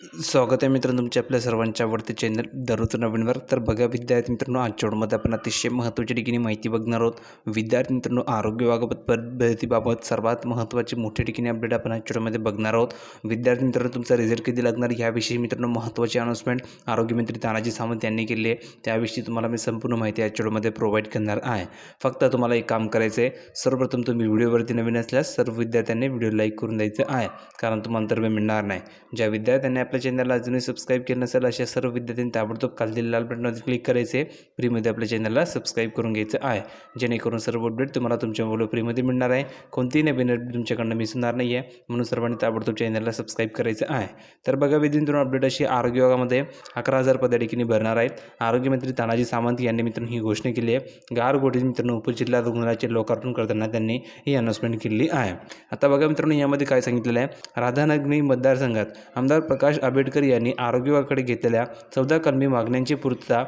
स्वागत आहे मित्रांनो तुमच्या आपल्या सर्वांच्या आवडते चॅनल दररोज नवीनवर तर बघा विद्यार्थी मित्रांनो आजच्या आपण अतिशय महत्त्वाच्या ठिकाणी माहिती बघणार आहोत. विद्यार्थी मित्रांनो आरोग्य विभागाबाबत पद्धतीबाबत सर्वात महत्त्वाची मोठ्या ठिकाणी अपडेट आपण आजच्या बघणार आहोत. विद्यार्थी मित्रांनो तुमचा रिझल्ट कधी लागणार याविषयी मित्रांनो महत्त्वाची अनाउन्समेंट आरोग्यमंत्री तानाजी सावंत यांनी केली आहे. त्याविषयी तुम्हाला मी संपूर्ण माहिती आजच्या व्हिडिओमध्ये प्रोव्हाइड करणार आहे. फक्त तुम्हाला एक काम करायचं आहे सर्वप्रथम तुम्ही व्हिडिओवरती नवीन असल्यास सर्व विद्यार्थ्यांनी व्हिडिओ लाईक करून द्यायचं आहे. कारण तुम्हाला तर मिळणार नाही. ज्या विद्यार्थ्यांनी आपल्या चॅनलला अजूनही सबस्क्राईब केलं नसेल अशा सर्व विद्यार्थ्यांनी ताबडतोब खाली लाल बटनवर क्लिक करायचे. फ्रीमध्ये आपल्या चॅनलला सबस्क्राईब करून घ्यायचं आहे. जेणेकरून सर्व अपडेट तुम्हाला तुमच्या मोबाईल फ्रीमध्ये मिळणार आहे. कोणतीही नवीन अपडेट तुमच्याकडनं मिस होणार नाही आहे म्हणून सर्वांनी ताबडतोब चॅनलला सबस्क्राईब करायचं आहे. तर बघा विद्यार्थ्यांनो अपडेट अशी आरोग्य विभागामध्ये अकरा हजार पदा भरणार आहेत. आरोग्यमंत्री तानाजी सावंत यांनी मित्रांनो ही घोषणा केली आहे. गारगोटी मित्रांनो उपजिल्हा रुग्णालयाचे लोकार्पण करताना त्यांनी ही अनाउन्समेंट केली आहे. आता बघा मित्रांनो यामध्ये काय सांगितलेलं आहे? राधानगरी मतदारसंघात आमदार प्रकाश आंबेडकर यांनी आरोग्य विभागाकडे घेतलेल्या चौदा कलमी मागण्यांची पूर्तता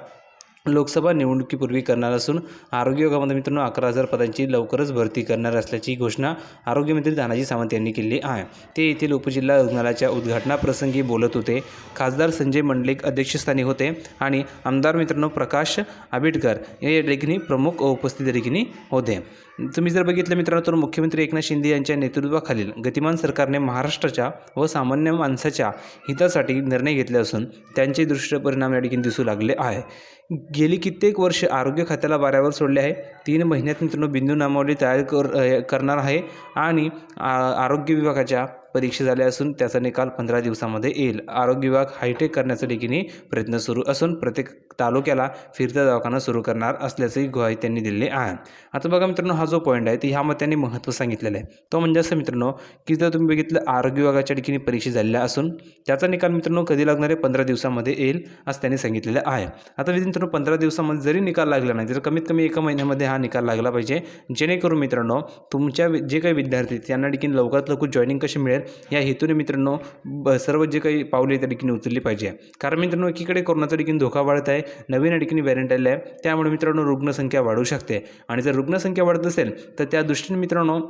लोकसभा निवडणुकीपूर्वी करणार असून आरोग्य विभागामध्ये मित्रांनो अकरा हजार पदांची लवकरच भरती करणार असल्याची घोषणा आरोग्यमंत्री तानाजी सावंत यांनी केली आहे. ते येथील उपजिल्हा रुग्णालयाच्या उद्घाटनाप्रसंगी बोलत होते. खासदार संजय मंडलिक अध्यक्षस्थानी होते आणि आमदार मित्रांनो प्रकाश आंबेडकर या ठिकाणी प्रमुख उपस्थित ठिकाणी होते. तुम्ही जर बघितलं मित्रांनो तर मुख्यमंत्री एकनाथ शिंदे यांच्या नेतृत्वाखालील गतिमान सरकारने महाराष्ट्राच्या व सामान्य माणसाच्या हितासाठी निर्णय घेतले असून त्यांचे दृष्ट परिणाम या ठिकाणी दिसू लागले आहे. गेली कित्येक वर्ष आरोग्य खात्याला वाऱ्यावर सोडले आहे. तीन महिन्यात मित्रांनो बिंदू नामावली तयार कर करणार आहे आणि आ- आरोग्य विभागाच्या परीक्षा झाल्या असून त्याचा निकाल पंधरा दिवसामध्ये येईल. आरोग्य विभाग हायटेक करण्याचा ठिकाणी प्रयत्न सुरू असून प्रत्येक तालुक्याला फिरता दवाखाना सुरू करणार असल्याचंही ग्वाही त्यांनी दिली आहे. आता बघा मित्रांनो हा जो पॉईंट आहे तर ह्यामध्ये त्यांनी महत्त्व सांगितलेलं आहे. तो म्हणजे असं मित्रांनो की जर तुम्ही बघितलं आरोग्य विभागाच्या ठिकाणी परीक्षा झालेल्या असून त्याचा निकाल मित्रांनो कधी लागणार आहे? पंधरा दिवसामध्ये येईल असं त्यांनी सांगितलेलं आहे. आता मित्रांनो पंधरा दिवसामध्ये जरी निकाल लागला नाही तर कमीत कमी एका महिन्यामध्ये हा निकाल लागला पाहिजे. जेणेकरून मित्रांनो तुमच्या जे काही विद्यार्थी त्यांना देखील लवकरात लवकर जॉईनिंग कशी मिळेल या हेतूने मित्रांनो ब सर्व जे काही पावले त्या ठिकाणी उचलली पाहिजे. कारण मित्रांनो एकीकडे कोरोनाचा देखील धोका वाढत आहे नवीन ठिकाणी व्हॅरियंट आले आहे त्यामुळे मित्रांनो रुग्णसंख्या वाढू शकते. आणि जर रुग्णसंख्या वाढत असेल तर त्या दृष्टीने मित्रांनो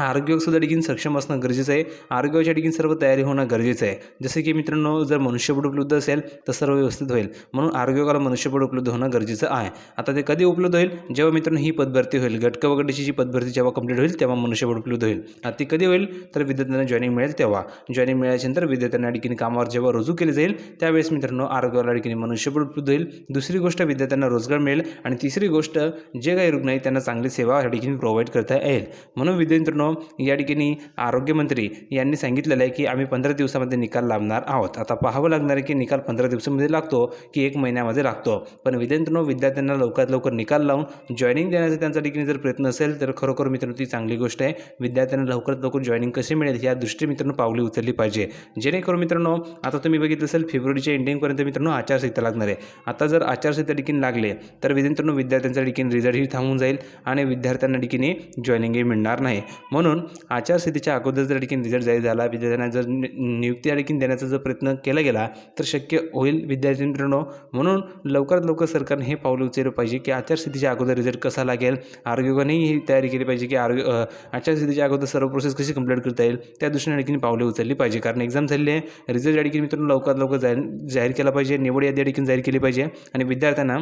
आरोग्यसुद्धा देखील सक्षम असणं गरजेचं आहे. आरोग्याच्या देखील सर्व तयारी होणं गरजेचं आहे. जसे की मित्रांनो जर मनुष्यबळ उपलब्ध असेल तर सर्व व्यवस्थित होईल. म्हणून आरोग्यकाला मनुष्यबळ उपलब्ध होणं गरजेचं आहे. आता ते कधी उपलब्ध होईल? जेव्हा मित्रांनो ही पदभरती होईल. गटक वगैरेची जी पदभरती जेव्हा कंप्लीट होईल तेव्हा मनुष्यबळ उपलब्ध होईल. आता ती कधी होईल? तर विद्यार्थ्यांना जॉईनिंग मिळेल तेव्हा. जॉईनिंग मिळाल्यानंतर विद्यार्थ्यांना देखील कामावर जेव्हा रुजू केले जाईल त्यावेळेस मित्रांनो आरोग्याला ठिकाणी मनुष्यबळ उपलब्ध होईल. दुसरी गोष्ट विद्यार्थ्यांना रोजगार मिळेल. आणि तिसरी गोष्ट जे काही रुग्ण आहेत त्यांना चांगली सेवा या ठिकाणी प्रोव्हाइड करता येईल. म्हणून विद्यार्थ्यांनो या ठिकाणी आरोग्यमंत्री यांनी सांगितलेलं आहे की आम्ही पंधरा दिवसामध्ये निकाल लावणार आहोत. आता पाहावं लागणार आहे की निकाल पंधरा दिवसामध्ये लागतो की एक महिन्यामध्ये लागतो. पण विद्यार्थ्यांनो विद्यार्थ्यांना लवकरात लवकर निकाल लावून जॉईनिंग देण्याचा त्यांच्या ठिकाणी जर प्रयत्न असेल तर खरोखर मित्रांनो ती चांगली गोष्ट आहे. विद्यार्थ्यांना लवकरात लवकर जॉईनिंग कशी मिळेल या दृष्टी मित्रांनो पावली उचलली पाहिजे. जेणेकरून मित्रांनो आता तुम्ही बघितलं असेल फेब्रुवारीच्या एंडिंगपर्यंत मित्रांनो आचारसंहिता लागणार आहे. आता जर आचारसंहिता ठिकाणी लागले तर विद्यार्थ्यांनो विद्यार्थ्यांच्या ठिकाणी रिझल्टही थांबून जाईल आणि विद्यार्थ्यांना ठिकाणी जॉईनिंगही मिळणार नाही. म्हणून आचारसंहितेच्या अगोदर जर ठिकाणी रिझल्ट जाहीर झाला विद्यार्थ्यांना जर नि- नियुक्ती या देण्याचा जर प्रयत्न केला गेला तर शक्य होईल. विद्यार्थी मित्रांनो म्हणून लवकरात लवकर सरकारने हे पावलं उचललं पाहिजे की आचारसंहितेच्या अगोदर रिझल्ट कसा लागेल? आरोग्यानेही ही तयारी केली पाहिजे की आरोग्य आचारसंहितेच्या अगोदर सर्व प्रोसेस कशी कंप्लीट करता येईल? त्या दृष्टीने या पावले उचलली पाहिजे. कारण एक्झाम झालेली आहे. रिझल्ट आणखी मित्रांनो लवकरात लवकर जाहीर जाहीर केला पाहिजे. निवड यादी या जाहीर केली पाहिजे. आणि विद्यार्थ्यांना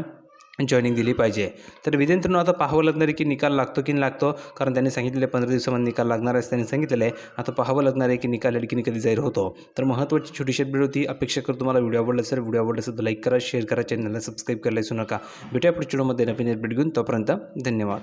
जॉईनिंग दिली पाहिजे. तर विद्यार्थ्यांना आता पाहावं लागणार आहे की निकाल लागतो की नाही लागतो? कारण त्यांनी सांगितलेलं आहे पंधरा दिवसामध्ये निकाल लागणार आहे त्यांनी सांगितलेलं आहे. आता पाहावं लागणार आहे की निकाल या की कधी जाहीर होतो. तर महत्त्वाची छोटीशी अपडेट होती. अपेक्षा करतो तुम्हाला व्हिडिओ आवडला असेल व्हिडिओ आवडला असेल तर लाईक करा शेअर करा चॅनलला सबस्क्राईब करायला विसरू नका. भेटूया पुढच्या व्हिडिओमध्ये नवीन अपडेट घेऊन. तोपर्यंत धन्यवाद.